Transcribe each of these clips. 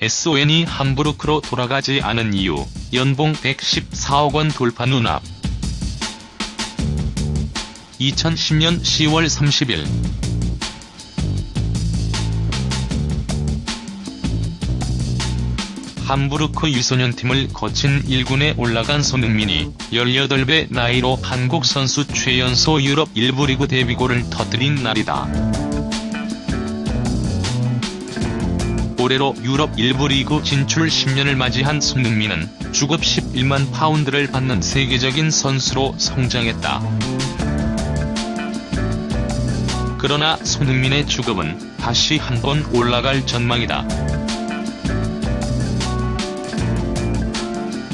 SON이 함부르크로 돌아가지 않은 이유, 연봉 114억 원 돌파 눈앞. 2010년 10월 30일 함부르크 유소년팀을 거친 1군에 올라간 손흥민이 18배 나이로 한국 선수 최연소 유럽 1부 리그 데뷔골을 터뜨린 날이다. 올해로 유럽 1부 리그 진출 10년을 맞이한 손흥민은 주급 11만 파운드를 받는 세계적인 선수로 성장했다. 그러나 손흥민의 주급은 다시 한 번 올라갈 전망이다.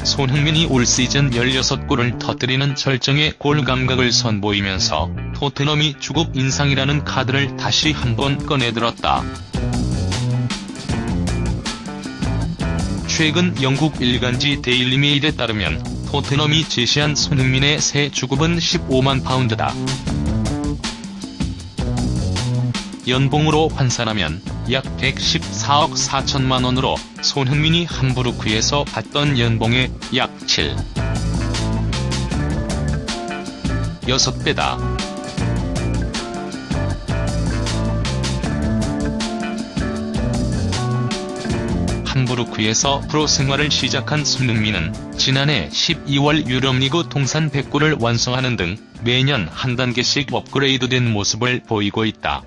손흥민이 올 시즌 16골을 터뜨리는 절정의 골 감각을 선보이면서 토트넘이 주급 인상이라는 카드를 다시 한번 꺼내들었다. 최근 영국 일간지 데일리메일에 따르면 토트넘이 제시한 손흥민의 새 주급은 15만 파운드다. 연봉으로 환산하면 약 114억 4천만 원으로 손흥민이 함부르크에서 받던 연봉의 약 7. 6배다. 함부르크에서 프로 생활을 시작한 손흥민은 지난해 12월 유럽리그 통산 100골을 완성하는 등 매년 한 단계씩 업그레이드된 모습을 보이고 있다.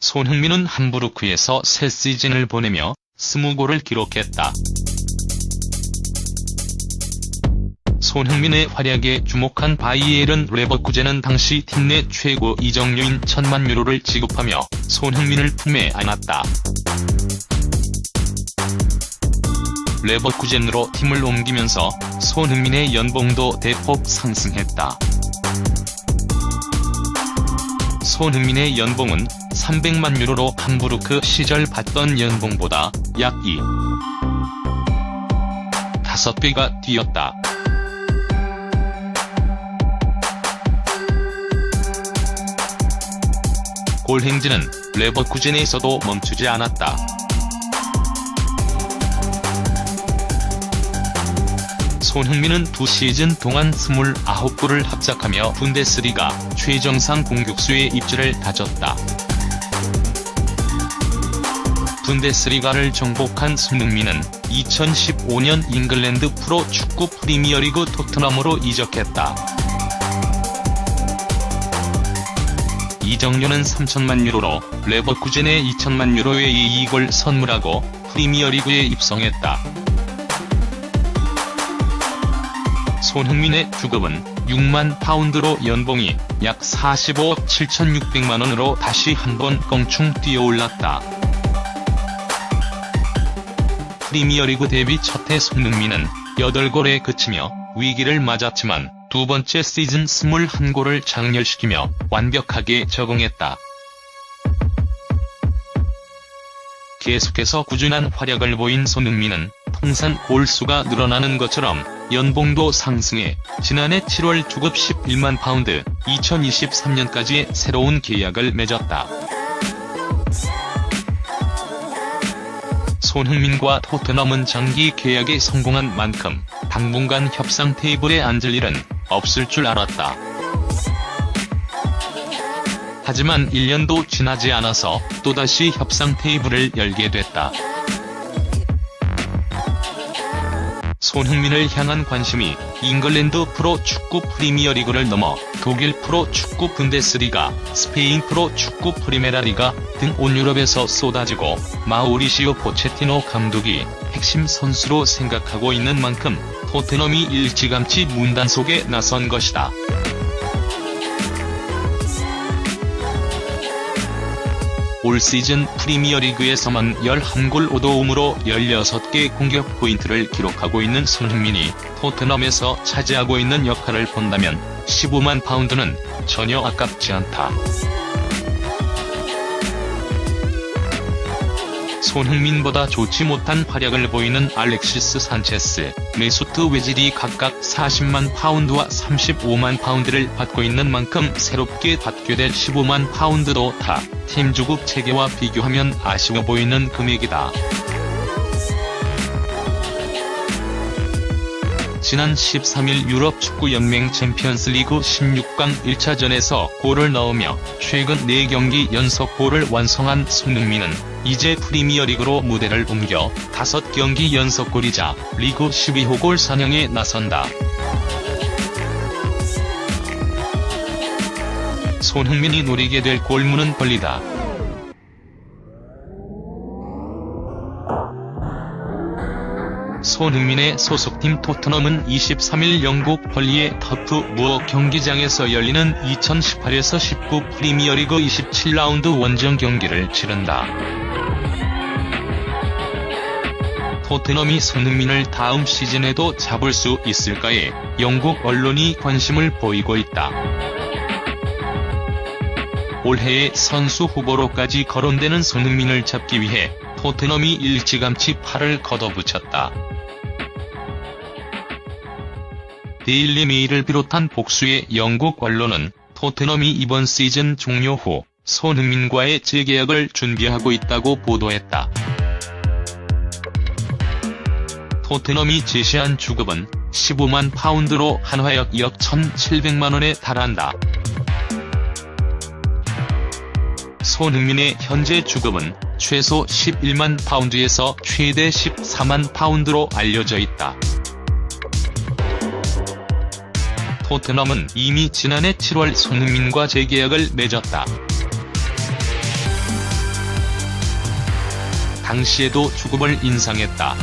손흥민은 함부르크에서 새 시즌을 보내며 20골을 기록했다. 손흥민의 활약에 주목한 바이에른 레버쿠젠은 당시 팀 내 최고 이적료인 천만 유로를 지급하며 손흥민을 품에 안았다. 레버쿠젠으로 팀을 옮기면서 손흥민의 연봉도 대폭 상승했다. 손흥민의 연봉은 300만 유로로 함부르크 시절 받던 연봉보다 약 2. 5배가 뛰었다. 골 행진은 레버쿠젠에서도 멈추지 않았다. 손흥민은 두 시즌 동안 29골을 합작하며 분데스리가 최정상 공격수의 입지를 다졌다. 분데스리가를 정복한 손흥민은 2015년 잉글랜드 프로 축구 프리미어리그 토트넘으로 이적했다. 이적료는 3천만 유로로 레버쿠젠에 2천만 유로의 이익을 선물하고 프리미어리그에 입성했다. 손흥민의 주급은 6만 파운드로 연봉이 약 45억 7,600만 원으로 다시 한번 껑충 뛰어올랐다. 프리미어리그 데뷔 첫해 손흥민은 8골에 그치며 위기를 맞았지만 두 번째 시즌 21골을 장렬시키며 완벽하게 적응했다. 계속해서 꾸준한 활약을 보인 손흥민은 통산 골수가 늘어나는 것처럼 연봉도 상승해 지난해 7월 주급 11만 파운드 2023년까지 새로운 계약을 맺었다. 손흥민과 토트넘은 장기 계약에 성공한 만큼 당분간 협상 테이블에 앉을 일은 없을 줄 알았다. 하지만 1년도 지나지 않아서 또다시 협상 테이블을 열게 됐다. 손흥민을 향한 관심이 잉글랜드 프로 축구 프리미어리그를 넘어 독일 프로 축구 분데스리가, 스페인 프로 축구 프리메라리가 등 온 유럽에서 쏟아지고 마우리시오 포체티노 감독이 핵심 선수로 생각하고 있는 만큼 토트넘이 일찌감치 문단 속에 나선 것이다. 올 시즌 프리미어리그에서만 11골 5도움으로 16개 공격 포인트를 기록하고 있는 손흥민이 토트넘에서 차지하고 있는 역할을 본다면 15만 파운드는 전혀 아깝지 않다. 손흥민보다 좋지 못한 활약을 보이는 알렉시스 산체스, 메소트 웨질이 각각 40만 파운드와 35만 파운드를 받고 있는 만큼 새롭게 받게 될 15만 파운드도 다팀 주급 체계와 비교하면 아쉬워 보이는 금액이다. 지난 13일 유럽 축구연맹 챔피언스리그 16강 1차전에서 골을 넣으며 최근 4경기 연속 골을 완성한 손흥민은 이제 프리미어리그로 무대를 옮겨 5경기 연속 골이자 리그 12호 골 사냥에 나선다. 손흥민이 노리게 될 골문은 벌리다. 손흥민의 소속팀 토트넘은 23일 영국 펄리의 터프 무어 경기장에서 열리는 2018에서 19 프리미어리그 27라운드 원정 경기를 치른다. 토트넘이 손흥민을 다음 시즌에도 잡을 수 있을까에 영국 언론이 관심을 보이고 있다. 올해의 선수 후보로까지 거론되는 손흥민을 잡기 위해 토트넘이 일찌감치 팔을 걷어붙였다. 데일리 메일을 비롯한 복수의 영국 언론은 토트넘이 이번 시즌 종료 후 손흥민과의 재계약을 준비하고 있다고 보도했다. 토트넘이 제시한 주급은 15만 파운드로 한화역 2억 1,700만원에 달한다. 손흥민의 현재 주급은 최소 11만 파운드에서 최대 14만 파운드로 알려져 있다. 토트넘은 이미 지난해 7월 손흥민과 재계약을 맺었다. 당시에도 주급을 인상했다.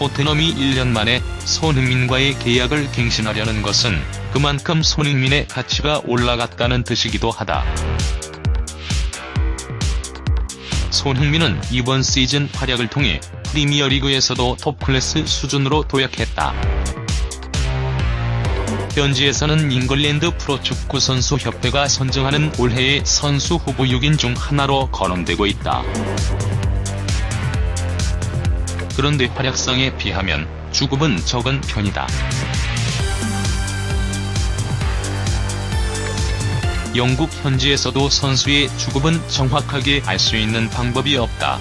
토트넘이 1년 만에 손흥민과의 계약을 갱신하려는 것은 그만큼 손흥민의 가치가 올라갔다는 뜻이기도 하다. 손흥민은 이번 시즌 활약을 통해 프리미어리그에서도 톱클래스 수준으로 도약했다. 현지에서는 잉글랜드 프로축구 선수 협회가 선정하는 올해의 선수 후보 6인 중 하나로 거론되고 있다. 그런데 활약상에 비하면 주급은 적은 편이다. 영국 현지에서도 선수의 주급은 정확하게 알 수 있는 방법이 없다.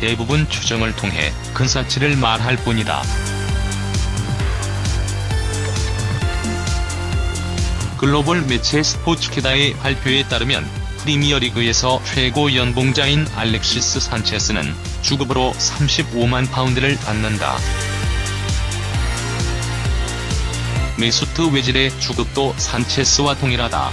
대부분 추정을 통해 근사치를 말할 뿐이다. 글로벌 매체 스포츠케다의 발표에 따르면 프리미어리그에서 최고 연봉자인 알렉시스 산체스는 주급으로 35만 파운드를 받는다. 메수트 웨질의 주급도 산체스와 동일하다.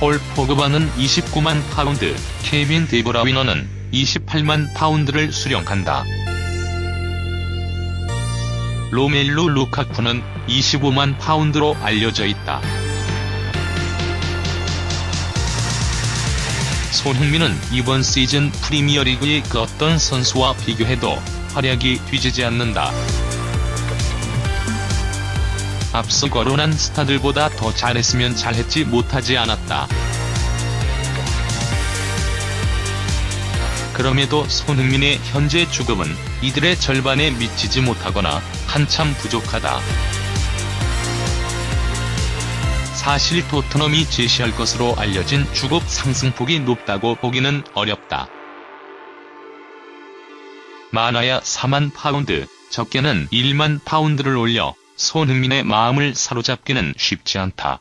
폴 포그바는 29만 파운드, 케빈 데브라 위너는 28만 파운드를 수령한다. 로멜루 루카쿠는 25만 파운드로 알려져 있다. 손흥민은 이번 시즌 프리미어리그의 그 어떤 선수와 비교해도 활약이 뒤지지 않는다. 앞서 거론한 스타들보다 더 잘했으면 잘했지 못하지 않았다. 그럼에도 손흥민의 현재 주급은 이들의 절반에 미치지 못하거나 한참 부족하다. 사실 토트넘이 제시할 것으로 알려진 주급 상승폭이 높다고 보기는 어렵다. 많아야 4만 파운드, 적게는 1만 파운드를 올려 손흥민의 마음을 사로잡기는 쉽지 않다.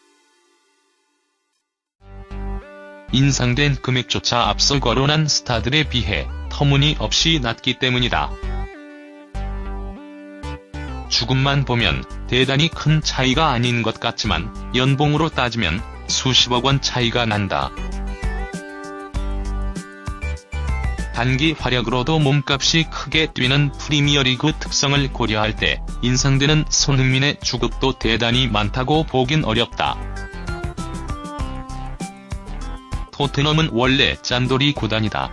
인상된 금액조차 앞서 거론한 스타들에 비해 터무니없이 낮기 때문이다. 주급만 보면 대단히 큰 차이가 아닌 것 같지만 연봉으로 따지면 수십억 원 차이가 난다. 단기 활약으로도 몸값이 크게 뛰는 프리미어리그 특성을 고려할 때 인상되는 손흥민의 주급도 대단히 많다고 보긴 어렵다. 토트넘은 원래 짠돌이 구단이다.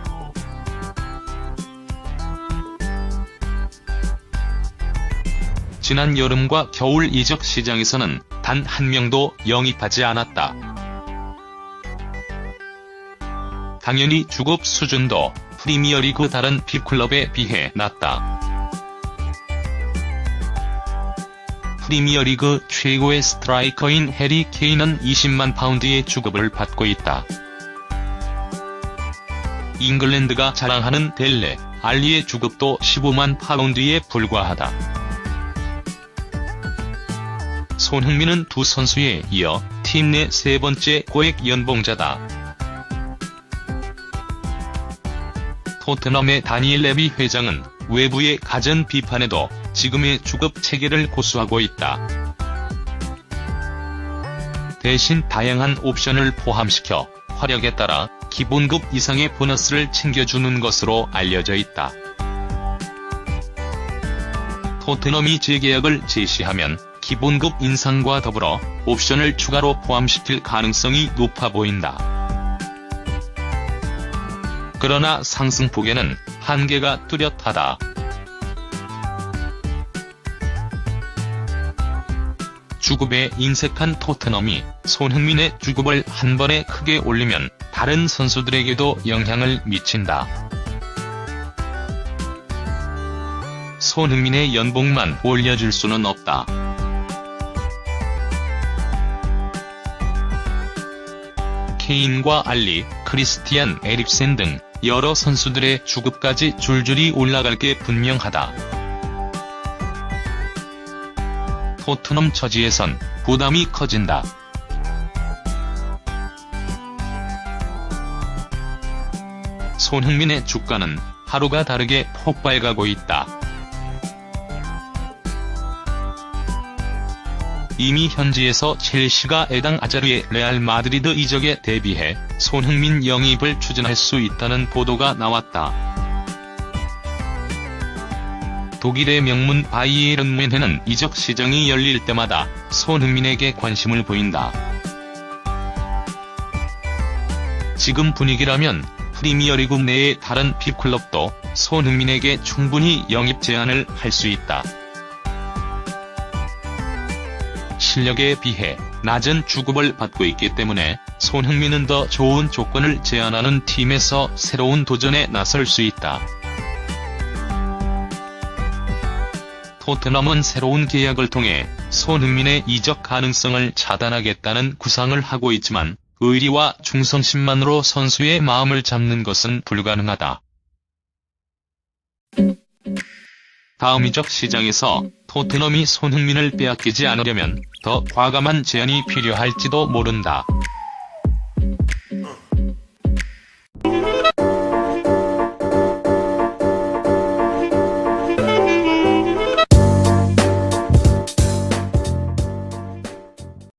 지난 여름과 겨울 이적 시장에서는 단 한 명도 영입하지 않았다. 당연히 주급 수준도 프리미어리그 다른 빅클럽에 비해 낮다. 프리미어리그 최고의 스트라이커인 해리 케인은 20만 파운드의 주급을 받고 있다. 잉글랜드가 자랑하는 델레, 알리의 주급도 15만 파운드에 불과하다. 손흥민은 두 선수에 이어 팀 내 세 번째 고액 연봉자다. 토트넘의 다니엘 레비 회장은 외부의 가전 비판에도 지금의 주급 체계를 고수하고 있다. 대신 다양한 옵션을 포함시켜 화력에 따라 기본급 이상의 보너스를 챙겨주는 것으로 알려져 있다. 토트넘이 재계약을 제시하면 기본급 인상과 더불어 옵션을 추가로 포함시킬 가능성이 높아 보인다. 그러나 상승폭에는 한계가 뚜렷하다. 주급에 인색한 토트넘이 손흥민의 주급을 한 번에 크게 올리면 다른 선수들에게도 영향을 미친다. 손흥민의 연봉만 올려줄 수는 없다. 케인과 알리, 크리스티안 에릭센 등 여러 선수들의 주급까지 줄줄이 올라갈 게 분명하다. 토트넘 처지에선 부담이 커진다. 손흥민의 주가는 하루가 다르게 폭발가고 있다. 이미 현지에서 첼시가 에당 아자르의 레알 마드리드 이적에 대비해 손흥민 영입을 추진할 수 있다는 보도가 나왔다. 독일의 명문 바이에른 뮌헨은 이적 시장이 열릴 때마다 손흥민에게 관심을 보인다. 지금 분위기라면 프리미어리그 내의 다른 빅클럽도 손흥민에게 충분히 영입 제안을 할 수 있다. 실력에 비해 낮은 주급을 받고 있기 때문에 손흥민은 더 좋은 조건을 제안하는 팀에서 새로운 도전에 나설 수 있다. 토트넘은 새로운 계약을 통해 손흥민의 이적 가능성을 차단하겠다는 구상을 하고 있지만 의리와 충성심만으로 선수의 마음을 잡는 것은 불가능하다. 다음 이적 시장에서 토트넘이 손흥민을 빼앗기지 않으려면 더 과감한 제안이 필요할지도 모른다.